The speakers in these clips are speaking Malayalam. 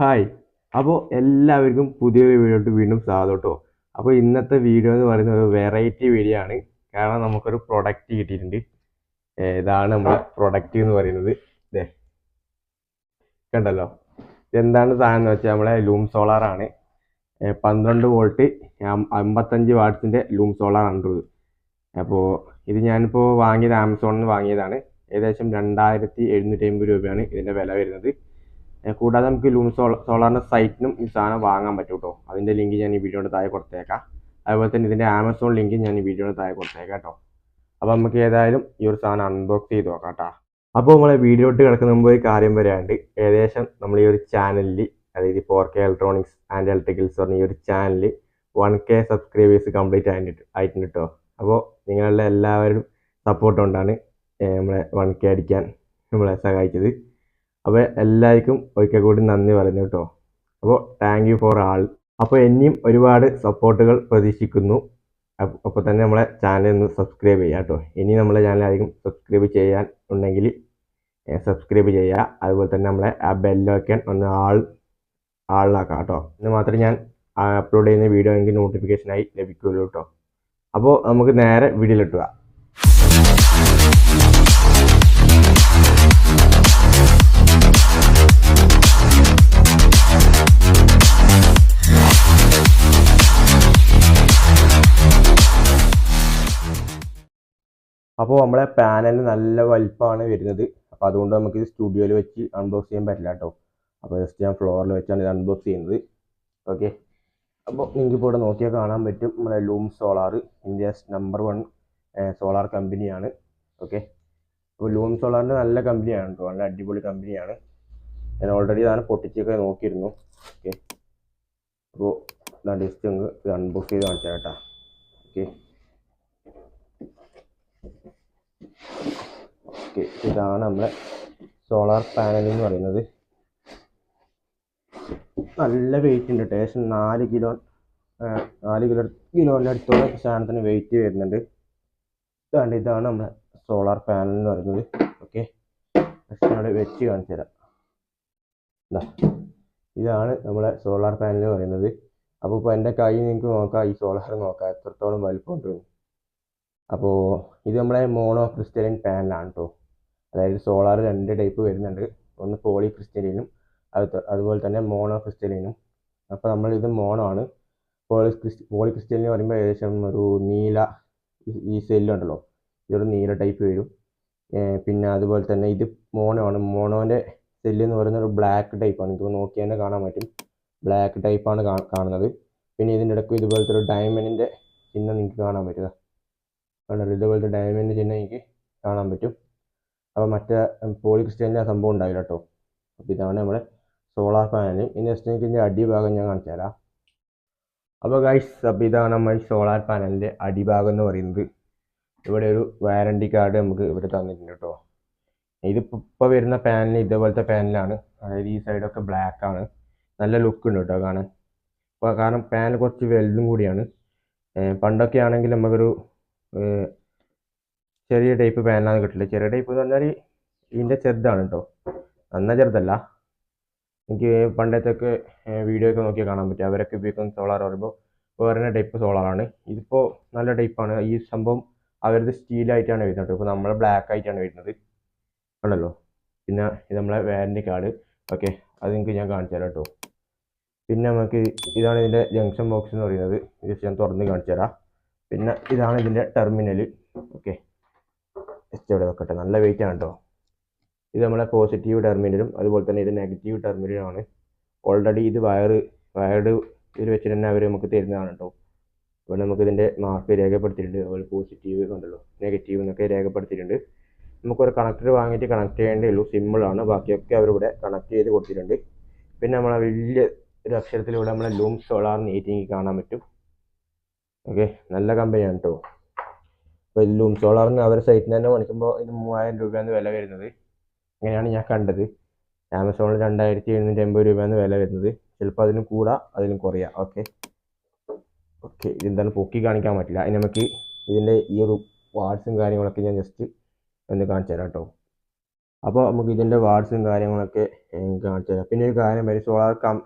ഹായ് അപ്പോൾ എല്ലാവർക്കും പുതിയൊരു വീഡിയോട്ട് വീണ്ടും സ്വാഗതം കേട്ടോ അപ്പോൾ ഇന്നത്തെ വീഡിയോ എന്ന് പറയുന്നത് ഒരു വെറൈറ്റി വീഡിയോ ആണ്. കാരണം നമുക്കൊരു പ്രൊഡക്റ്റ് കിട്ടിയിട്ടുണ്ട്. ഇതാണ് നമ്മുടെ പ്രൊഡക്റ്റ് എന്ന് പറയുന്നത്. ഇതേ കണ്ടല്ലോ? എന്താണ് സാധനം എന്ന് വെച്ചാൽ നമ്മളെ ലൂം ഏ, പന്ത്രണ്ട് വോൾട്ട് അമ്പത്തഞ്ച് വാട്ട്സിന്റെ ലൂം സോളാർ ആണ് അപ്പോൾ ഇത് ഞാനിപ്പോൾ വാങ്ങിയത് ആമസോണിൽ നിന്ന് വാങ്ങിയതാണ്. ഏകദേശം രണ്ടായിരത്തി എഴുന്നൂറ്റി അമ്പത് രൂപയാണ് ഇതിന്റെ വില വരുന്നത്. കൂടാതെ നമുക്ക് ലൂൺ സോള സോളാറിന്റെ സൈറ്റിനും ഈ സാധനം വാങ്ങാൻ പറ്റും കേട്ടോ അതിന്റെ ലിങ്ക് ഞാൻ ഈ വീഡിയോയുടെ താഴെ കൊടുത്തേക്കാം. അതുപോലെ തന്നെ ഇതിന്റെ ആമസോൺ ലിങ്ക് ഞാൻ ഈ വീഡിയോയുടെ താഴെ കൊടുത്തേക്കാം കേട്ടോ അപ്പോൾ നമുക്ക് ഏതായാലും ഈ ഒരു സാധനം അൺബോക്സ് ചെയ്ത് നോക്കാം കേട്ടോ അപ്പോൾ നമ്മളെ വീഡിയോട്ട് കിടക്കുന്ന മുമ്പ് ഒരു കാര്യം പറയാണ്ട് ഏകദേശം നമ്മൾ ഈ ഒരു ചാനലിൽ അതായത് four K electronics and electricals പറഞ്ഞ ഈ ഒരു ചാനലിൽ വൺ കെ സബ്സ്ക്രൈബേഴ്സ് കംപ്ലീറ്റ് ആയിട്ടുണ്ട് ആയിട്ടുണ്ട് കേട്ടോ അപ്പോൾ നിങ്ങളുടെ എല്ലാവരും സപ്പോർട്ട് കൊണ്ടാണ് നമ്മളെ വൺ കെ അടിക്കാൻ നമ്മളെ സഹായിച്ചത്. അപ്പോൾ എല്ലാവർക്കും ഒരിക്കൽ കൂടി നന്ദി പറഞ്ഞു കേട്ടോ. അപ്പോൾ താങ്ക് യു ഫോർ ആൾ അപ്പോൾ ഇനിയും ഒരുപാട് സപ്പോർട്ടുകൾ പ്രതീക്ഷിക്കുന്നു. അപ്പോൾ തന്നെ നമ്മളെ ചാനൽ ഒന്ന് സബ്സ്ക്രൈബ് ചെയ്യുക കേട്ടോ. ഇനി നമ്മളെ ചാനൽ ആയിരിക്കും സബ്സ്ക്രൈബ് ചെയ്യാൻ ഉണ്ടെങ്കിൽ സബ്സ്ക്രൈബ് ചെയ്യുക അതുപോലെ തന്നെ നമ്മളെ ആ ബെല്ലൊക്കെ ഒന്ന് ആൾ ആളിലാക്കാം കേട്ടോ. എന്ന് മാത്രമേ ഞാൻ അപ്ലോഡ് ചെയ്യുന്ന വീഡിയോ എനിക്ക് നോട്ടിഫിക്കേഷനായി ലഭിക്കുകയുള്ളൂ കേട്ടോ. അപ്പോൾ നമുക്ക് നേരെ വീഡിയോയിലിട്ടുക അപ്പോൾ നമ്മളെ പാനലിന് നല്ല വലിപ്പമാണ് വരുന്നത്. അപ്പോൾ അതുകൊണ്ട് നമുക്ക് സ്റ്റുഡിയോയിൽ വെച്ച് അൺബോക്സ് ചെയ്യാൻ പറ്റില്ല കേട്ടോ അപ്പോൾ ജസ്റ്റ് ഞാൻ ഫ്ലോറിൽ വെച്ചാണ് ഇത് അൺബോക്സ് ചെയ്യുന്നത്. ഓക്കെ അപ്പോൾ നിങ്ങൾക്ക് ഇപ്പോൾ ഇവിടെ നോക്കിയാൽ കാണാൻ പറ്റും. നമ്മുടെ Loom solar India's number one solar കമ്പനിയാണ് ഓക്കെ അപ്പോൾ ലൂം സോളാറിന്റെ നല്ല കമ്പനിയാണ് കേട്ടോ നല്ല അടിപൊളി കമ്പനിയാണ് ഞാൻ ഓൾറെഡി ഇതാണ് പൊട്ടിച്ചൊക്കെ നോക്കിയിരുന്നു. ഓക്കെ അപ്പോൾ ഇതാണ് ജസ്റ്റ് ഇത് അൺബോക്സ് ചെയ്ത് കാണിച്ചാൽ കേട്ടോ. ഓക്കെ ഓക്കെ ഇതാണ് നമ്മളെ സോളാർ പാനൽ എന്ന് പറയുന്നത്. നല്ല വെയിറ്റ് ഉണ്ട് ഏകദേശം നാല് കിലോ നാല് കിലോ കിലോന്റെ അടുത്തോളം സാധനത്തിന് വെയിറ്റ് വരുന്നുണ്ട്. ഇതാണ് ഇതാണ് നമ്മുടെ സോളാർ പാനൽ എന്ന് പറയുന്നത്. ഓക്കെ അവിടെ വെച്ച് കാണിച്ചു തരാം. ഇതാ ഇതാണ് നമ്മളെ സോളാർ പാനൽ എന്ന് പറയുന്നത്. അപ്പോൾ ഇപ്പോൾ എന്റെ കൈ നിങ്ങൾക്ക് നോക്കാം ഈ സോളാർ നോക്കാം. എത്രത്തോളം വലിപ്പമുണ്ട് അപ്പോൾ ഇത് നമ്മുടെ മോണോ ക്രിസ്റ്റലിൻ പാനലാണ് കേട്ടോ അതായത് സോളാർ രണ്ട് ടൈപ്പ് വരുന്നുണ്ട്. ഒന്ന് പോളി ക്രിസ്റ്റലിനും അത് അതുപോലെ തന്നെ മോണോ ക്രിസ്റ്റലിനും അപ്പോൾ നമ്മൾ ഇത് മോണോ ആണ്. പോളി ക്രിസ്റ്റ പോളി ക്രിസ്റ്റലിന് പറയുമ്പോൾ ഏകദേശം ഒരു നീല ഈ- സെല്ലുണ്ടല്ലോ ഇതൊരു നീല ടൈപ്പ് വരും. പിന്നെ അതുപോലെ തന്നെ ഇത് മോണോ ആണ്. മോണോന്റെ സെല്ല് എന്ന് പറയുന്നത് ഒരു ബ്ലാക്ക് ടൈപ്പാണ് ഇത് നോക്കിയാൽ തന്നെ കാണാൻ പറ്റും. ബ്ലാക്ക് ടൈപ്പാണ് കാണുന്നത്. പിന്നെ ഇതിന്റെ ഇടയ്ക്ക് ഇതുപോലത്തെ ഒരു ഡയമണ്ടിന്റെ ചിഹ്നം നിങ്ങൾക്ക് കാണാൻ പറ്റുക. കണ്ടല്ലോ ഇതുപോലത്തെ ഡയമണ്ട് ചിഹ്നം എനിക്ക് കാണാൻ പറ്റും. അപ്പോൾ മറ്റേ പോളിക്രിസ്റ്റലിന്റെ സംഭവം ഉണ്ടാവില്ല കേട്ടോ അപ്പോൾ ഇതാണ് നമ്മുടെ സോളാർ പാനൽ ഇനി ജസ്റ്റ് എനിക്ക് അടിഭാഗം ഞാൻ കാണിച്ചു തരാം. അപ്പോൾ ഗൈസ് അപ്പോൾ ഇതാണ് നമ്മൾ സോളാർ പാനലിന്റെ അടിഭാഗം എന്ന് പറയുന്നത്. ഇവിടെ ഒരു വാറണ്ടി കാർഡ് നമുക്ക് ഇവിടെ തന്നിട്ടുണ്ട് കേട്ടോ ഇതിപ്പോൾ ഇപ്പോൾ വരുന്ന പാനൽ ഇതേപോലത്തെ പാനലാണ് അതായത് ഈ സൈഡൊക്കെ ബ്ലാക്ക് ആണ്. നല്ല ലുക്ക് ഉണ്ട് കേട്ടോ കാണാൻ. അപ്പോൾ കാരണം പാനൽ കുറച്ച് വലുതും കൂടിയാണ്. പണ്ടൊക്കെ ആണെങ്കിൽ നമുക്കൊരു ചെറിയ ടൈപ്പ് പാനലാണ് കിട്ടില്ല ചെറിയ ടൈപ്പ് എന്ന് പറഞ്ഞാൽ ഇതിന്റെ ചെറുതാണ് കേട്ടോ നന്ന ചെറുതല്ല. എനിക്ക് പണ്ടത്തെയൊക്കെ വീഡിയോ ഒക്കെ നോക്കിയാൽ കാണാൻ പറ്റും. അവരൊക്കെ ഉപയോഗിക്കുന്ന സോളാർ പറയുമ്പോൾ വേറെ ടൈപ്പ് സോളാറാണ് ഇതിപ്പോൾ നല്ല ടൈപ്പാണ് ഈ സംഭവം അവരത് സ്റ്റീലായിട്ടാണ് വരുന്നത് ഇപ്പോൾ നമ്മളെ ബ്ലാക്ക് ആയിട്ടാണ് വരുന്നത്. കണ്ടല്ലോ? പിന്നെ ഇത് നമ്മളെ വാറന്റി കാർഡ് ഓക്കെ. അത് നിങ്ങൾക്ക് ഞാൻ കാണിച്ചു തരാം കേട്ടോ പിന്നെ നമുക്ക് ഇതാണ് ഇതിന്റെ ജംഗ്ഷൻ ബോക്സ് എന്ന് പറയുന്നത്. ജസ്റ്റ് ഞാൻ തുറന്ന് കാണിച്ചു തരാം. പിന്നെ ഇതാണ് ഇതിന്റെ ടെർമിനൽ ഓക്കെ ജസ്റ്റ് ഇവിടെ വെക്കട്ടെ. നല്ല വെയിറ്റ് ആണ് കേട്ടോ ഇത് നമ്മളെ പോസിറ്റീവ് ടെർമിനലും അതുപോലെ തന്നെ ഇത് നെഗറ്റീവ് ടെർമിനലുമാണ് ഓൾറെഡി ഇത് വയറ് വയർഡ് ഇതിൽ വെച്ചിട്ട് തന്നെ അവർ നമുക്ക് തരുന്നതാണ് കേട്ടോ അപ്പോൾ നമുക്ക് ഇതിന്റെ മാർക്ക് രേഖപ്പെടുത്തിയിട്ടുണ്ട്. അതുപോലെ പോസിറ്റീവ് കണ്ടല്ലോ നെഗറ്റീവ് എന്നൊക്കെ രേഖപ്പെടുത്തിയിട്ടുണ്ട്. നമുക്കൊരു കണക്ടർ വാങ്ങിയിട്ട് കണക്ട് ചെയ്യേണ്ടേ ഉള്ളൂ. സിമ്പിളാണ് ബാക്കിയൊക്കെ അവരിവിടെ കണക്ട് ചെയ്ത് കൊടുത്തിട്ടുണ്ട്. പിന്നെ നമ്മളെ വലിയ ഒരു അക്ഷരത്തിലൂടെ നമ്മളെ ലൂം സോളാർ നീറ്റിങ് കാണാൻ പറ്റും. ഓക്കെ നല്ല കമ്പനിയാണ് കേട്ടോ അപ്പോൾ ലൂം സോളാറിന് അവരുടെ സൈറ്റിൽ തന്നെ മേടിക്കുമ്പോൾ ഇതിന് മൂവായിരം രൂപയാണ് വില വരുന്നത്. അങ്ങനെയാണ് ഞാൻ കണ്ടത്. ആമസോണിൽ രണ്ടായിരത്തി എഴുന്നൂറ്റി അമ്പത് രൂപയാണ് വില വരുന്നത്. ചിലപ്പോൾ അതിനും കൂടാ അതിനും കുറയാം. ഓക്കെ. ഓക്കെ ഇതെന്താണ് പൊക്കി കാണിക്കാൻ പറ്റില്ല. അതിന് നമുക്ക് ഇതിന്റെ ഈ ഒരു വാട്സും കാര്യങ്ങളൊക്കെ ഞാൻ ജസ്റ്റ് ഒന്ന് കാണിച്ചു തരാം കേട്ടോ അപ്പോൾ നമുക്ക് ഇതിന്റെ വാട്സും കാര്യങ്ങളൊക്കെ കാണിച്ചു തരാം. പിന്നെ ഒരു കാര്യം വരും സോളാർ കം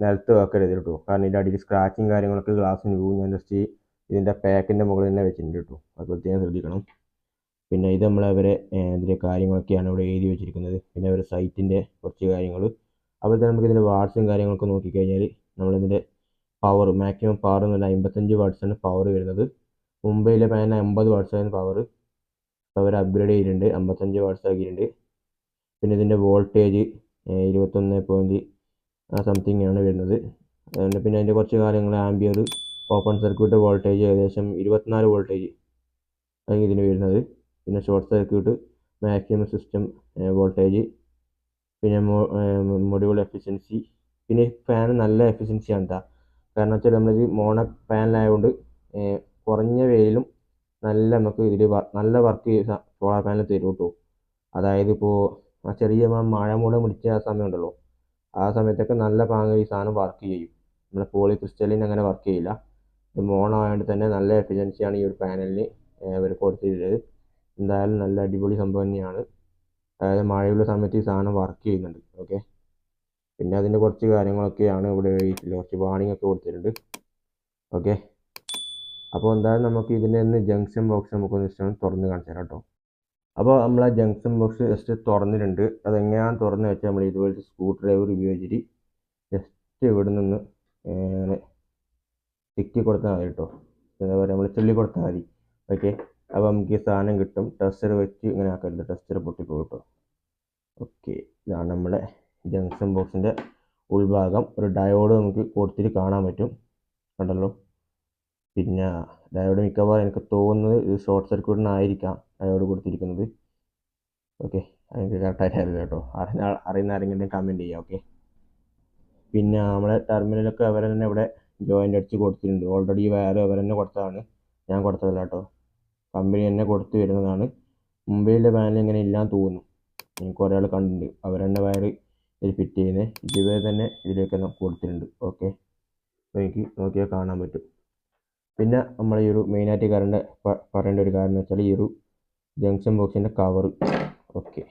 നിലത്ത് വെക്കരുത് കേട്ടോ കാരണം ഇതിന്റെ അടിയിൽ സ്ക്രാച്ചും കാര്യങ്ങളൊക്കെ ഗ്ലാസ്സിന് പോകും ഞാൻ ജസ്റ്റ് ഇതിന്റെ പാക്കിന്റെ മുകളിൽ തന്നെ വെച്ചിട്ടുണ്ട് കേട്ടോ അത് പ്രത്യേകം ശ്രദ്ധിക്കണം. പിന്നെ ഇത് നമ്മൾ അവരെ ഇതിന്റെ കാര്യങ്ങളൊക്കെയാണ് ഇവിടെ എഴുതി വെച്ചിരിക്കുന്നത്. പിന്നെ അവരുടെ സൈറ്റിന്റെ കുറച്ച് കാര്യങ്ങൾ. അതുപോലെ തന്നെ നമുക്ക് ഇതിന്റെ വാട്സും കാര്യങ്ങളൊക്കെ നോക്കിക്കഴിഞ്ഞാൽ നമ്മളിതിന്റെ പവർ മാക്സിമം പവർ എന്ന് പറഞ്ഞാൽ അമ്പത്തഞ്ച് വാട്ട്സാണ് പവർ വരുന്നത്. മുംബൈയിലെ പാനിന് അമ്പത് ആണ് പവർ അവർ അപ്ഗ്രേഡ് ചെയ്തിട്ടുണ്ട്. അമ്പത്തഞ്ച് വാട്ട്സ് ആക്കിയിട്ടുണ്ട്. പിന്നെ ഇതിന്റെ വോൾട്ടേജ് ഇരുപത്തൊന്ന് പോയിന്റ് സംതിങ് ആണ് വരുന്നത്. പിന്നെ അതിന്റെ കുറച്ച് കാര്യങ്ങൾ ആംബിയർ ഓപ്പൺ സർക്യൂട്ട് വോൾട്ടേജ് ഏകദേശം ഇരുപത്തിനാല് വോൾട്ടേജ് ആണ് ഇതിന് വരുന്നത്. പിന്നെ short circuit maximum system voltage പിന്നെ മൊഡ്യൂൾ എഫിഷ്യൻസി പിന്നെ ഫാൻ നല്ല എഫിഷ്യൻസിയാണ് കേട്ടോ കാരണം വെച്ചാൽ നമ്മളിത് മോണ പാനലായതുകൊണ്ട് കുറഞ്ഞ വെയിലും നല്ല നമുക്ക് ഇതിൽ നല്ല വർക്ക് സോളാർ പാനൽ തരും കേട്ടോ അതായത് ഇപ്പോൾ ആ ചെറിയ മഴ മൂടം പിടിച്ച ആ സമയം ഉണ്ടല്ലോ. ആ സമയത്തൊക്കെ നല്ല പാങ്ങ് ഈ സാധനം വർക്ക് ചെയ്യും. നമ്മുടെ പോളി ക്രിസ്റ്റലിന് അങ്ങനെ വർക്ക് ചെയ്യില്ല. മോണോ ആയതുകൊണ്ട് തന്നെ നല്ല എഫിഷ്യൻസിയാണ് ഈ ഒരു പാനലിന് അവർ കൊടുത്തിട്ടുള്ളത് എന്തായാലും നല്ല അടിപൊളി സംഭവം തന്നെയാണ്. അതായത് മഴയുള്ള സമയത്ത് ഈ സാധനം വർക്ക് ചെയ്യുന്നുണ്ട് ഓക്കെ പിന്നെ അതിന്റെ കുറച്ച് കാര്യങ്ങളൊക്കെയാണ് ഇവിടെ എഴുതിയിട്ടുള്ളത് കുറച്ച് വാണിംഗ് ഒക്കെ കൊടുത്തിട്ടുണ്ട് ഓക്കെ അപ്പോൾ എന്തായാലും നമുക്ക് ഇതിന്റെ ഒന്ന് ജംഗ്ഷൻ ബോക്സ് നമുക്കൊന്ന് ഒന്ന് തുറന്ന് കാണിച്ചു തരാം കേട്ടോ. അപ്പോൾ നമ്മൾ ആ ജംഗ്ഷൻ ബോക്സ് ജസ്റ്റ് തുറന്നിട്ടുണ്ട്. അതെങ്ങനെയാണ് തുറന്ന് വെച്ചാൽ നമ്മൾ ഇതുപോലത്തെ സ്ക്രൂ ഡ്രൈവർ ഉപയോഗിച്ചിട്ട് ജസ്റ്റ് ഇവിടെ നിന്ന് തിക്കി കൊടുത്താൽ മതി കേട്ടോ എന്താ പറയുക നമ്മൾ ചൊല്ലി കൊടുത്താൽ മതി. ഓക്കെ? അപ്പോൾ നമുക്ക് ഈ സാധനം കിട്ടും. ടെസ്റ്റർ വെച്ച് ഇങ്ങനെ ആക്കരുത്. ടെസ്റ്റർ പൊട്ടിപ്പോകും കേട്ടോ ഓക്കെ. ഇതാണ് നമ്മുടെ ജംഗ്ഷൻ ബോക്സിന്റെ ഉൾഭാഗം. ഒരു ഡയോഡ് നമുക്ക് കൊടുത്തിട്ട് കാണാൻ പറ്റും. കണ്ടല്ലോ? പിന്നെ ഡയോഡ് മിക്കവാറും എനിക്ക് തോന്നുന്നത് ഇത് ഷോർട്ട് സർക്യൂട്ടിനായിരിക്കാം ഡയോഡ് കൊടുത്തിരിക്കുന്നത്. ഓക്കെ? എനിക്ക് കറക്റ്റായിട്ട് അറിയില്ല കേട്ടോ അറിയുന്ന അറിയുന്ന ആരെങ്കിലും കമന്റ് ചെയ്യാം. ഓക്കെ? പിന്നെ നമ്മുടെ ടെർമിനലൊക്കെ അവരെ തന്നെ ഇവിടെ ജോയിന്റ് അടിച്ച് കൊടുത്തിട്ടുണ്ട്. ഓൾറെഡി വേറെ അവർ തന്നെ കൊടുത്തതാണ്. ഞാൻ കൊടുത്തതല്ല കേട്ടോ. കമ്പനി തന്നെ കൊടുത്തു വരുന്നതാണ്. മുംബൈയിലെ പാനൽ ഇങ്ങനെ ഇല്ലാന്ന് തോന്നുന്നു. എനിക്ക് ഒരാൾ കണ്ടിട്ടുണ്ട്. അവർ തന്നെ വയർ ഇതിൽ ഫിറ്റ് ചെയ്യുന്നത് ഇതുവരെ തന്നെ ഇതിലേക്ക് കൊടുത്തിട്ടുണ്ട്. ഓക്കെ എനിക്ക് നോക്കിയാൽ കാണാൻ പറ്റും. പിന്നെ നമ്മൾ ഈ ഒരു മെയിനായിട്ട് കറണ്ട് പറയേണ്ട ഒരു കാര്യം എന്ന് വെച്ചാൽ ഈ ഒരു ജംഗ്ഷൻ ബോക്സിന്റെ കവർ ഓക്കെ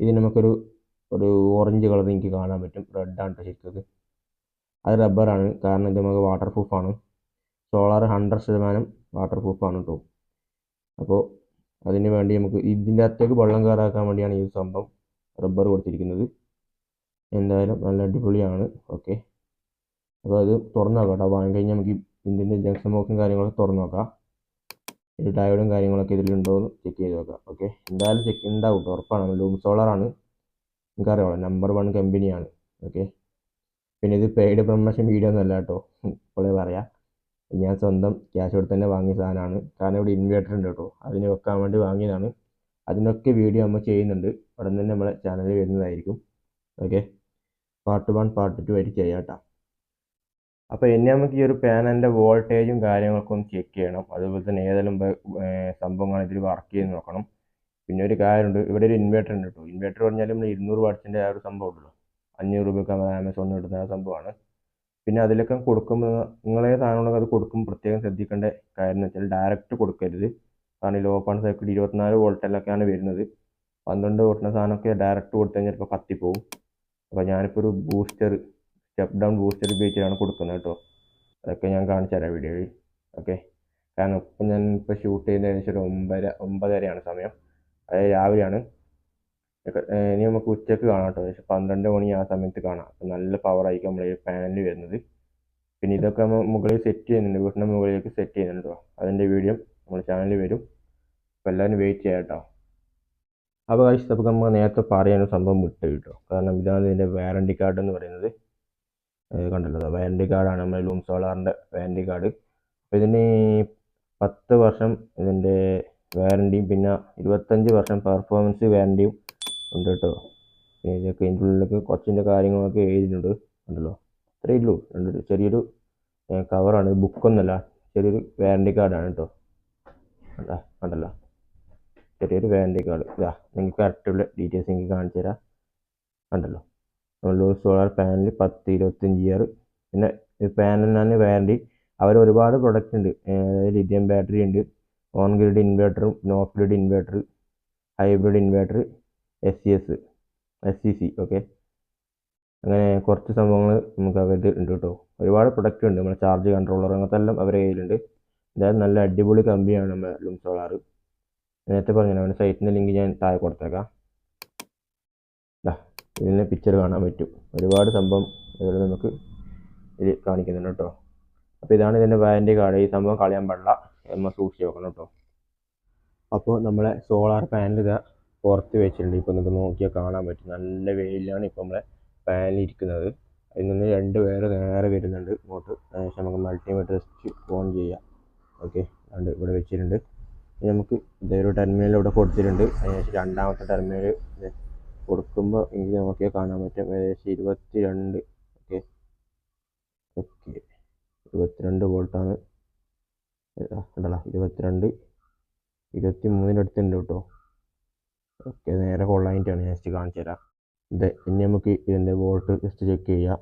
ഇത് നമുക്കൊരു ഒരു ഓറഞ്ച് കളർ എനിക്ക് കാണാൻ പറ്റും. റെഡാണ് കേട്ടോ ശരിക്കും അത് റബ്ബറാണ്. കാരണം ഇത് നമുക്ക് വാട്ടർ പ്രൂഫാണ് സോളാർ ഹൺഡ്രഡ് ശതമാനം വാട്ടർ പ്രൂഫാണ് കേട്ടോ അപ്പോൾ അതിന് വേണ്ടി നമുക്ക് ഇതിന്റെ അകത്തേക്ക് വെള്ളം കയറാക്കാൻ വേണ്ടിയാണ് ഈ സംഭവം റബ്ബർ കൊടുത്തിരിക്കുന്നത്. എന്തായാലും നല്ല അടിപൊളിയാണ്. ഓക്കെ. അപ്പോൾ അത് തുറന്നു നോക്കാം കേട്ടോ വാങ്ങി കഴിഞ്ഞാൽ നമുക്ക് ഇതിന്റെ ജംഗ്ഷൻ ബോക്സും കാര്യങ്ങളൊക്കെ തുറന്നു നോക്കാം. ഇത് ഡയോഡും കാര്യങ്ങളൊക്കെ ഇതിലുണ്ടോ എന്ന് ചെക്ക് ചെയ്ത് നോക്കാം. ഓക്കെ. എന്തായാലും ചെക്ക് ഉണ്ടാവും ഉറപ്പാണ്. ലൂം സോളാറാണ് നിങ്ങൾക്കറിയാമല്ലോ നമ്പർ വൺ കമ്പനിയാണ് ഓക്കെ. പിന്നെ ഇത് പെയ്ഡ് പ്രൊമോഷൻ വീഡിയോ ഒന്നല്ല കേട്ടോ. ഇപ്പോഴേ പറയാം. ഞാൻ സ്വന്തം ക്യാഷ് കൊടുത്ത് തന്നെ വാങ്ങിയ സാധനമാണ്. കാരണം ഇവിടെ ഇൻവേർട്ടർ ഉണ്ട് കേട്ടോ. അതിന് വെക്കാൻ വേണ്ടി വാങ്ങിയതാണ്. അതിനൊക്കെ വീഡിയോ നമ്മൾ ചെയ്യുന്നുണ്ട്. ഉടൻ തന്നെ നമ്മളെ ചാനലിൽ വരുന്നതായിരിക്കും. Okay part one part two ആയിട്ട് ചെയ്യാം കേട്ടോ. അപ്പോൾ ഇനി നമുക്ക് ഈ ഒരു പാനലിന്റെ വോൾട്ടേജും കാര്യങ്ങളൊക്കെ ഒന്ന് ചെക്ക് ചെയ്യണം. അതുപോലെ തന്നെ ഏതെല്ലാം സംഭവങ്ങൾ ഇതിൽ വർക്ക് ചെയ്ത് നോക്കണം. പിന്നെ ഒരു കാര്യമുണ്ട്. ഇവിടെ ഒരു ഇൻവേർട്ടർ ഉണ്ട് കേട്ടോ. ഇൻവേർട്ടർ പറഞ്ഞാൽ നമ്മൾ ഇരുന്നൂറ് വാട്ട്സിന്റെ ആ ഒരു സംഭവം ഉണ്ടല്ലോ. അഞ്ഞൂറ് രൂപയ്ക്ക് ആമസോണിൽ ഇടുന്ന സംഭവമാണ്. പിന്നെ അതിലൊക്കെ കൊടുക്കുമ്പോൾ നിങ്ങളെ സാധനങ്ങളൊക്കെ അത് കൊടുക്കുമ്പോൾ പ്രത്യേകം ശ്രദ്ധിക്കേണ്ട കാര്യം എന്ന് വെച്ചാൽ ഡയറക്റ്റ് കൊടുക്കരുത്. കാരണം ഈ ലോ ഓപ്പൺ സർക്യൂട്ട് ഇരുപത്തിനാല് വോൾട്ടിലൊക്കെയാണ് വരുന്നത്. പന്ത്രണ്ട് വോൾട്ടിന്റെ സാധനമൊക്കെ ഡയറക്റ്റ് കൊടുത്തു കഴിഞ്ഞാൽ ചിലപ്പോൾ കത്തിപ്പോവും. അപ്പോൾ ഞാനിപ്പോൾ ഒരു ബൂസ്റ്റർ സ്റ്റെപ്പ് ഡൗൺ ബൂസ്റ്റർ ഉപയോഗിച്ചിട്ടാണ് കൊടുക്കുന്നത് കേട്ടോ. അതൊക്കെ ഞാൻ കാണിച്ചു തരാം വീഡിയോയിൽ ഓക്കെ കാരണം ഇപ്പം ഞാൻ ഇപ്പോൾ ഷൂട്ട് ചെയ്യുന്ന ഏകദേശം ഒരു ഒമ്പര ഒമ്പതരയാണ് സമയം. അതായത് രാവിലെയാണ്. ഇനി നമുക്ക് ഉച്ചയ്ക്ക് കാണാം കേട്ടോ. ഏകദേശം പന്ത്രണ്ട് മണി ആ സമയത്ത് കാണാം. അപ്പം നല്ല പവർ ആയിരിക്കും നമ്മുടെ ഈ പാനലിൽ വരുന്നത്. പിന്നെ ഇതൊക്കെ നമ്മൾ മുകളിൽ സെറ്റ് ചെയ്യുന്നുണ്ട്. വീട്ടിന്റെ മുകളിലേക്ക് സെറ്റ് ചെയ്യുന്നുണ്ട് കേട്ടോ. അതിന്റെ വീഡിയോ നമ്മുടെ ചാനലിൽ വരും. അപ്പോൾ എല്ലാവരും വെയിറ്റ് ചെയ്യാം കേട്ടോ. അപ്പോൾ കഴിച്ച് നമുക്ക് നമ്മൾ നേരത്തെ പറയാനൊരു സംഭവം വിട്ടു കേട്ടോ. കാരണം ഇതാണ് ഇതിന്റെ വാറണ്ടി കാർഡ് എന്ന് പറയുന്നത്. കണ്ടല്ലോ വാറണ്ടി കാർഡാണ് നമ്മൾ ലൂം സോളാറിന്റെ വാറണ്ടി കാർഡ് അപ്പോൾ ഇതിന് പത്ത് വർഷം ഇതിന്റെ വാറണ്ടിയും പിന്നെ ഇരുപത്തഞ്ച് വർഷം പെർഫോമൻസ് വാറണ്ടിയും ഉണ്ട് കേട്ടോ ഇതൊക്കെ ഇതിന്റെ ഉള്ളിലൊക്കെ കുറച്ചിന്റെ കാര്യങ്ങളൊക്കെ എഴുതിയിട്ടുണ്ട്. ഉണ്ടല്ലോ? അത്രയേ ഉള്ളൂ. രണ്ട് ചെറിയൊരു കവറാണ് ബുക്കൊന്നല്ല ചെറിയൊരു വാറണ്ടി കാർഡാണ് കേട്ടോ അതാ ഉണ്ടല്ലോ ചെറിയൊരു വാറണ്ടി കാർഡ് ഇതാ നിങ്ങൾക്ക് കറക്റ്റുള്ള ഡീറ്റെയിൽസ് എനിക്ക് കാണിച്ചു തരാം. ഉണ്ടല്ലോ നമ്മളൊരു സോളാർ പാനൽ പത്ത് ഇരുപത്തഞ്ച് ഇയർ പിന്നെ പാനലിനാണ് വാറണ്ടി അവർ ഒരുപാട് പ്രൊഡക്റ്റ് ഉണ്ട്. അതായത് ലിഥിയം ബാറ്ററി ഉണ്ട്. ഓൺ ഗ്രിഡ് ഇൻവേർട്ടറും പിന്നെ grid inverter hybrid inverter S C S S C C okay അങ്ങനെ കുറച്ച് സംഭവങ്ങൾ നമുക്ക് അവരുടെ ഉണ്ട് കേട്ടോ. ഒരുപാട് പ്രൊഡക്റ്റ് ഉണ്ട്. നമ്മുടെ ചാർജ് കൺട്രോളർ അങ്ങനത്തെ എല്ലാം അവരുടെ കയ്യിലുണ്ട്. എന്തായാലും നല്ല അടിപൊളി കമ്പനിയാണ് നമ്മുടെ ലും സോളാർ നേരത്തെ പറഞ്ഞു അവന്റെ സൈറ്റിന്റെ ലിങ്ക് ഞാൻ താഴെ കൊടുത്തേക്കാം. ഇതിന്റെ പിക്ചർ കാണാൻ പറ്റും. ഒരുപാട് സംഭവം ഇവിടെ നമുക്ക് ഇത് കാണിക്കുന്നുണ്ട് കേട്ടോ. അപ്പോൾ ഇതാണ് ഇതിന്റെ വാറന്റി കാർഡ്. ഈ സംഭവം കളയാൻ പാടില്ല. നമ്മൾ സൂക്ഷിച്ച് വെക്കണം കേട്ടോ. അപ്പോൾ നമ്മളെ സോളാർ പാനൽ ഇതാ പുറത്ത് വെച്ചിട്ടുണ്ട്. ഇപ്പോൾ നിങ്ങൾക്ക് നോക്കിയാൽ കാണാൻ പറ്റും. നല്ല വെയിലാണ് ഇപ്പോൾ നമ്മളെ പാനൽ ഇരിക്കുന്നത്. അതിൽ നിന്ന് രണ്ട് പേര് നേരെ വരുന്നുണ്ട്. ഇങ്ങോട്ട്. ഏകദേശം നമുക്ക് മൾട്ടിമീറ്റർ ജസ്റ്റ് ഓൺ ചെയ്യാം. ഓക്കെ അതുകൊണ്ട് ഇവിടെ വെച്ചിട്ടുണ്ട്. നമുക്ക് ഇതേ ഒരു ടെർമിനൽ ഇവിടെ കൊടുത്തിട്ടുണ്ട്. അതിനുശേഷം രണ്ടാമത്തെ ടെർമിനൽ കൊടുക്കുമ്പോൾ എനിക്ക് നോക്കിയാൽ കാണാൻ പറ്റും. ഏകദേശം ഇരുപത്തി രണ്ട് ഓക്കെ ഓക്കെ ഇരുപത്തിരണ്ട് വോൾട്ടാണ് ഇരുപത്തിരണ്ട്. ഇരുപത്തി മൂന്നിന്റെ അടുത്തുണ്ട് കേട്ടോ. ഓക്കെ നേരെ കൊള്ളായിട്ടാണ് ഞാൻ ജസ്റ്റ് കാണിച്ചു തരാം. ഇനി നമുക്ക് ഇതിന്റെ വോൾട്ട് ജസ്റ്റ് ചെക്ക് ചെയ്യാം.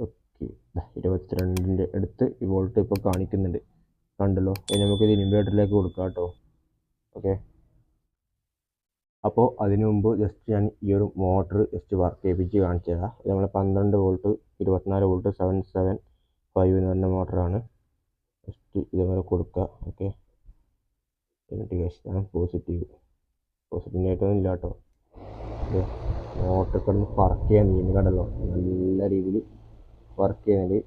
ഓക്കെ ഇരുപത്തിരണ്ടിന്റെ അടുത്ത് ഈ വോൾട്ട് ഇപ്പോൾ കാണിക്കുന്നുണ്ട്. കണ്ടല്ലോ? ഇനി നമുക്ക് ഇത് ഇൻവേർട്ടറിലേക്ക് കൊടുക്കാം കേട്ടോ. ഓക്കെ അപ്പോൾ അതിനു മുമ്പ് ജസ്റ്റ് ഞാൻ ഈ ഒരു മോട്ടർ ജസ്റ്റ് വർക്ക് ചെയ്യിപ്പിച്ച് കാണിച്ചു തരാം. ഇത് നമ്മളെ പന്ത്രണ്ട് വോൾട്ട് ഇരുപത്തിനാല് വോൾട്ട് സെവൻ സെവൻ ഫൈവ് എന്ന് പറഞ്ഞ മോട്ടറാണ് ജസ്റ്റ് ഇതേപോലെ കൊടുക്കുക ഓക്കെ എന്നിട്ട് പോസിറ്റീവ് പോസിറ്റീവ് ആയിട്ടൊന്നും ഇല്ല കേട്ടോ ഓട്ടക്കിടന്ന് കിടന്ന് വർക്ക് ചെയ്യാൻ നീങ്ങി കടലോ നല്ല രീതിയിൽ വർക്ക് ചെയ്യുന്നുണ്ട്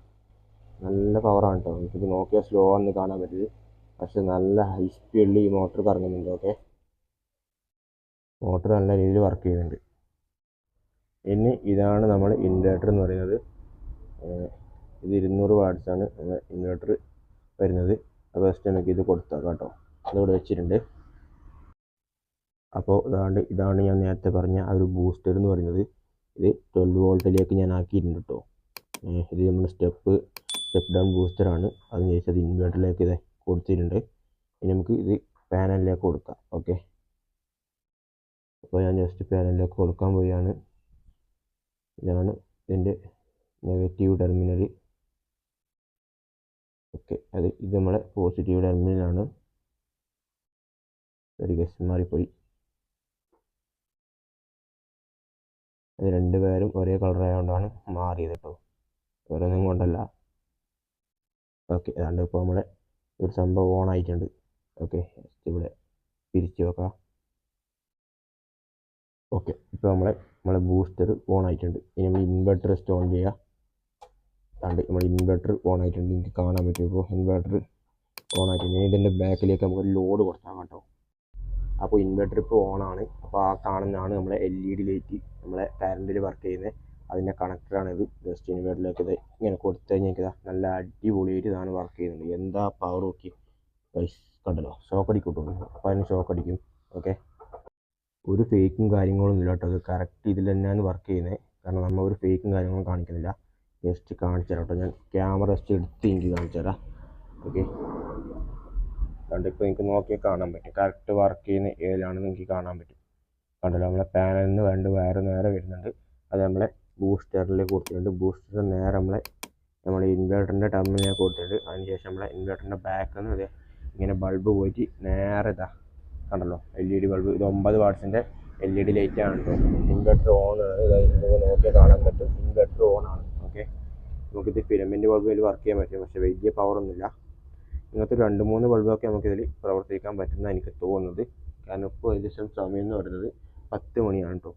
നല്ല പവറാണ് കേട്ടോ നമുക്ക് നോക്കിയാൽ സ്ലോ ആണെന്ന് കാണാൻ പറ്റില്ല പക്ഷെ നല്ല ഹൈ സ്പീഡിൽ ഈ മോട്ടർ കറങ്ങുന്നുണ്ട് ഓക്കെ മോട്ടർ നല്ല രീതിയിൽ വർക്ക് ചെയ്യുന്നുണ്ട്. ഇനി ഇതാണ് നമ്മൾ ഇൻവേർട്ടർ എന്ന് പറയുന്നത്. ഇത് ഇരുന്നൂറ് വാട്സാണ് ഇൻവേർട്ടർ വരുന്നത്. അപ്പോൾ ഫസ്റ്റ് നമുക്ക് ഇത് കൊടുത്താക്കാം കേട്ടോ അതിവിടെ വെച്ചിട്ടുണ്ട്. അപ്പോൾ ഇതാണ്ട് ഇതാണ് ഞാൻ നേരത്തെ പറഞ്ഞ ആ ഒരു ബൂസ്റ്റർ എന്ന് പറയുന്നത്. ഇത് ട്വൽവ് വോൾട്ടിലേക്ക് ഞാൻ ആക്കിയിട്ടുണ്ട് കേട്ടോ ഇത് നമ്മുടെ സ്റ്റെപ്പ് സ്റ്റെപ്പ് ഡൗൺ ബൂസ്റ്ററാണ് അതിനുശേഷം അത് ഇൻവേർട്ടറിലേക്ക് ഇത് കൊടുത്തിട്ടുണ്ട്. ഇനി നമുക്ക് ഇത് പാനലിലേക്ക് കൊടുക്കാം. ഓക്കെ അപ്പോൾ ഞാൻ ജസ്റ്റ് പാനലിലേക്ക് കൊടുക്കാൻ പോവുകയാണ്. ഇതാണ് ഇതിന്റെ നെഗറ്റീവ് ടെർമിനൽ ഓക്കെ അത് ഇത് നമ്മളെ പോസിറ്റീവ് ടെർമിനലാണ് ഒരു ഗസ് മാറിപ്പോയി. അത് രണ്ട് പേരും ഒരേ കളർ ആയതുകൊണ്ടാണ് മാറിയത് കേട്ടോ വേറെ ഒന്നും കൊണ്ടല്ല. ഓക്കെ അതുകൊണ്ട് ഇപ്പോൾ നമ്മുടെ ഒരു സംഭവം ഓൺ ആയിട്ടുണ്ട്. ഓക്കെ ഇവിടെ പിരിച്ചു നോക്കാം. ഓക്കെ ഇപ്പോൾ നമ്മളെ നമ്മളെ ബൂസ്റ്റർ ഓൺ ആയിട്ടുണ്ട്. ഇനി നമ്മൾ ഇൻവെർട്ടർ സ്റ്റോൺ ചെയ്യുക അതുകൊണ്ട് നമ്മുടെ ഇൻവെർട്ടർ ഓൺ ആയിട്ടുണ്ട്. എനിക്ക് കാണാൻ പറ്റും ഇപ്പോൾ ഇൻവെർട്ടർ ഓൺ ആയിട്ടുണ്ട്. ഇനി ഇതിന്റെ ബാക്കിലേക്ക് നമുക്ക് ലോഡ് കൊടുത്താൽ കേട്ടോ. അപ്പോൾ ഇൻവെർട്ടർ ഇപ്പോൾ ആണ്. അപ്പോൾ ആ കാണുന്നതാണ് നമ്മളെ എൽ ഇ ഡി ലൈറ്റ് നമ്മളെ കറണ്ടിൽ വർക്ക് ചെയ്യുന്നത്. അതിന്റെ കണക്ടറാണ് ഇത്. ജസ്റ്റ് ഇൻവെർട്ടറിലേക്ക് ഇത് ഇങ്ങനെ കൊടുത്തു കഴിഞ്ഞാൽ നല്ല അടിപൊളിയായിട്ട് ഇതാണ് വർക്ക് ചെയ്യുന്നത്. എന്താ പവർ നോക്കി ഗൈസ് കണ്ടല്ലോ. ഷോക്ക് അടിക്കും കേട്ടോ അപ്പോൾ അതിന് ഷോക്ക് അടിക്കും. ഓക്കെ ഒരു ഫേക്കും കാര്യങ്ങളൊന്നും ഇല്ല കേട്ടോ അത് കറക്റ്റ് ഇതിൽ തന്നെയാണ് വർക്ക് ചെയ്യുന്നത്. കാരണം നമ്മൾ ഒരു ഫേക്കും കാര്യങ്ങളും കാണിക്കുന്നില്ല. ജസ്റ്റ് കാണിച്ചു തരാം കേട്ടോ ഞാൻ ക്യാമറ ജസ്റ്റ് എടുത്ത് എനിക്ക് കാണിച്ചു തരാം ഓക്കെ അതുകൊണ്ട് ഇപ്പോൾ എനിക്ക് നോക്കിയാൽ കാണാൻ പറ്റും. കറക്റ്റ് വർക്ക് ചെയ്യുന്ന ഏതിലാണെന്ന് എനിക്ക് കാണാൻ പറ്റും. കണ്ടല്ലോ നമ്മളെ പാനലിൽ നിന്ന് വേണ്ട വയർ നേരെ വരുന്നുണ്ട്. അത് നമ്മളെ ബൂസ്റ്ററിൽ കൊടുത്തിട്ടുണ്ട്. ബൂസ്റ്റർ നേരെ നമ്മളെ നമ്മളെ ഇൻവേർട്ടറിന്റെ ടെർമിനലിലേക്ക് കൊടുത്തിട്ടുണ്ട്. അതിനുശേഷം നമ്മളെ ഇൻവേർട്ടറിന്റെ ബാക്കിൽ നിന്ന് ഇങ്ങനെ ബൾബ് പോയിട്ട് നേരെ ഇതാ കണ്ടല്ലോ എൽ ഇ ഡി ബൾബ് ഇത് ഒമ്പത് വാട്ട്സിന്റെ എൽ ഇ ഡി ലൈറ്റ് ആണ് ഇൻവെർട്ടർ ഓൺ ആണ്. നോക്കിയാൽ കാണാൻ പറ്റും. ഇൻവെർട്ടർ ഓൺ ആണ്. ഓക്കെ നമുക്കിത് ഫിലമെന്റ് ബൾബിൽ വർക്ക് ചെയ്യാൻ പറ്റും. പക്ഷേ വലിയ പവറൊന്നുമില്ല ഇങ്ങനത്തെ രണ്ട് മൂന്ന് ബൾബൊക്കെ നമുക്കിതിൽ പ്രവർത്തിക്കാൻ പറ്റുന്ന എനിക്ക് തോന്നുന്നത്. കാരണം ഇപ്പോൾ ഏകദേശം സമയം എന്ന് പറയുന്നത് പത്ത് മണിയാണ് കേട്ടോ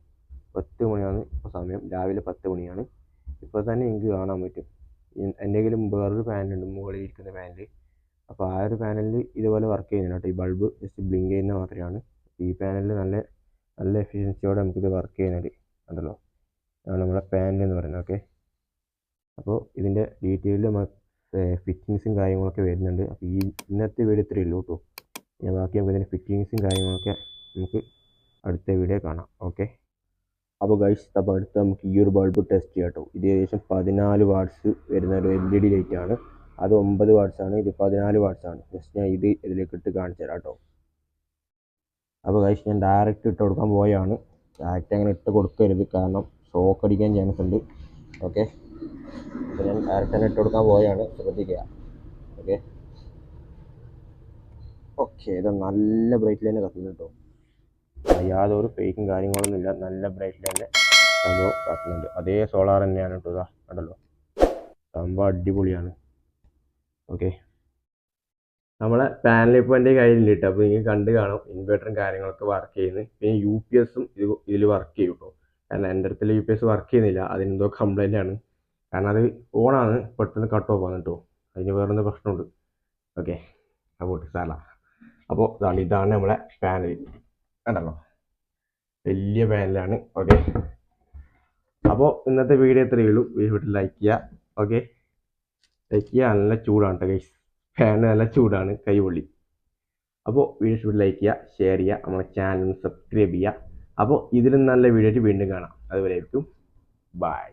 പത്ത് മണിയാണ് ഇപ്പോൾ സമയം. രാവിലെ പത്ത് മണിയാണ്. ഇപ്പോൾ തന്നെ എനിക്ക് കാണാൻ പറ്റും. എൻ- എന്റെ കയ്യിലും വേറൊരു പാനലുണ്ട് മുകളിൽ ഇരിക്കുന്ന പാനൽ അപ്പോൾ ആ ഒരു പാനലിൽ ഇതുപോലെ വർക്ക് ചെയ്യുന്നുണ്ട് കേട്ടോ ഈ ബൾബ് ജസ്റ്റ് ബ്ലിങ്ക് ചെയ്യുന്ന മാത്രമാണ് ഈ പാനലിൽ നല്ല നല്ല എഫിഷ്യൻസിയോടെ നമുക്കിത് വർക്ക് ചെയ്യുന്നുണ്ട്. കണ്ടല്ലോ? അതാണ് നമ്മുടെ പാനൽ എന്ന് പറയുന്നത്. ഓക്കെ അപ്പോൾ ഇതിന്റെ ഡീറ്റെയിൽ നമ്മൾ ഫിറ്റിങ്സും കാര്യങ്ങളൊക്കെ വരുന്നുണ്ട്. അപ്പോൾ ഈ ഇന്നത്തെ വീഡിയോ ഇത്രയേ ഉള്ളൂ കേട്ടോ ഞാൻ ബാക്കി നമുക്ക് ഇതിന്റെ ഫിറ്റിങ്സും കാര്യങ്ങളൊക്കെ നമുക്ക് അടുത്ത വീഡിയോ കാണാം. ഓക്കെ? അപ്പോൾ ഗൈസ് അപ്പോൾ അടുത്ത് നമുക്ക് ഈ ഒരു ബൾബ് ടെസ്റ്റ് ചെയ്യാം കേട്ടോ ഇത് ഏകദേശം പതിനാല് വാട്ട്സ് വരുന്ന ഒരു എൽ ഇ ഡി ലൈറ്റ് ആണ്. അത് ഒമ്പത് വാട്സ് ആണ്. ഇത് പതിനാല് വാട്സ് ആണ്. ജസ്റ്റ് ഞാൻ ഇത് ഇതിലേക്ക് ഇട്ട് കാണിച്ചു തരാം കേട്ടോ അപ്പോൾ ഗൈസ് ഞാൻ ഡയറക്റ്റ് ഇട്ട് കൊടുക്കാൻ പോയാണ്. ഡയറക്റ്റ് അങ്ങനെ ഇട്ട് കൊടുക്കരുത്. കാരണം ഷോക്ക് അടിക്കാൻ ചാൻസ് ഉണ്ട്. ഓക്കെ? അപ്പോൾ ഞാൻ തന്നെ ഇട്ട് കൊടുക്കാൻ പോയാണ് ശ്രദ്ധിക്കുക. ഓക്കെ ഓക്കെ ഇത് നല്ല ബ്രൈറ്റിൽ തന്നെ കത്തുന്നു കേട്ടോ. യാതൊരു ഫേക്കും കാര്യങ്ങളൊന്നും ഇല്ല. നല്ല ബ്രൈറ്റ് ലൈന്റെ സംഭവം കത്തുന്നുണ്ട്. അതേ സോളാർ തന്നെയാണ് കേട്ടോ ഇതാ കണ്ടല്ലോ? സംഭവം അടിപൊളിയാണ്. ഓക്കെ നമ്മളെ പാനൽ ഇപ്പോൾ എന്റെ കയ്യിലുണ്ട് കേട്ടോ. അപ്പോൾ നിങ്ങൾ കണ്ട് കാണും ഇൻവെർട്ടറും കാര്യങ്ങളൊക്കെ വർക്ക് ചെയ്യുന്നത്. പിന്നെ യു പി എസും ഇത് ഇതിൽ വർക്ക് ചെയ്യും കേട്ടോ. കാരണം എന്റെ അടുത്തുള്ള യു പി എസ് വർക്ക് ചെയ്യുന്നില്ല. അതിനെന്തോ കംപ്ലൈന്റ് ആണ്. കാരണം അത് ഓണാണ് പെട്ടെന്ന് കട്ട് ഓഫ് ആണ് കേട്ടോ അതിന് വേറെന്ത് പ്രശ്നമുണ്ട്. ഓക്കെ അപ്പോൾ സാല അപ്പോൾ ഇതാണ് ഇതാണ് നമ്മളെ പാനൽ കണ്ടല്ലോ? വലിയ പാനലാണ് ഓക്കെ അപ്പോൾ ഇന്നത്തെ വീഡിയോ ഇത്രയേ ഉള്ളൂ. വീഡിയോ ലൈക്ക് ചെയ്യുക. ഓക്കെ ലൈക്ക് ചെയ്യുക നല്ല ചൂടാണ് കേട്ടോ ഗൈസ് ഫാൻ നല്ല ചൂടാണ്. കൈ പൊള്ളി അപ്പോൾ വീഡിയോ ലൈക്ക് ചെയ്യുക ഷെയർ ചെയ്യുക നമ്മുടെ ചാനൽ സബ്സ്ക്രൈബ് ചെയ്യുക. അപ്പോൾ ഇതിലും നല്ല വീഡിയോ വീണ്ടും കാണാം. അതുവരെയായിരിക്കും ബൈ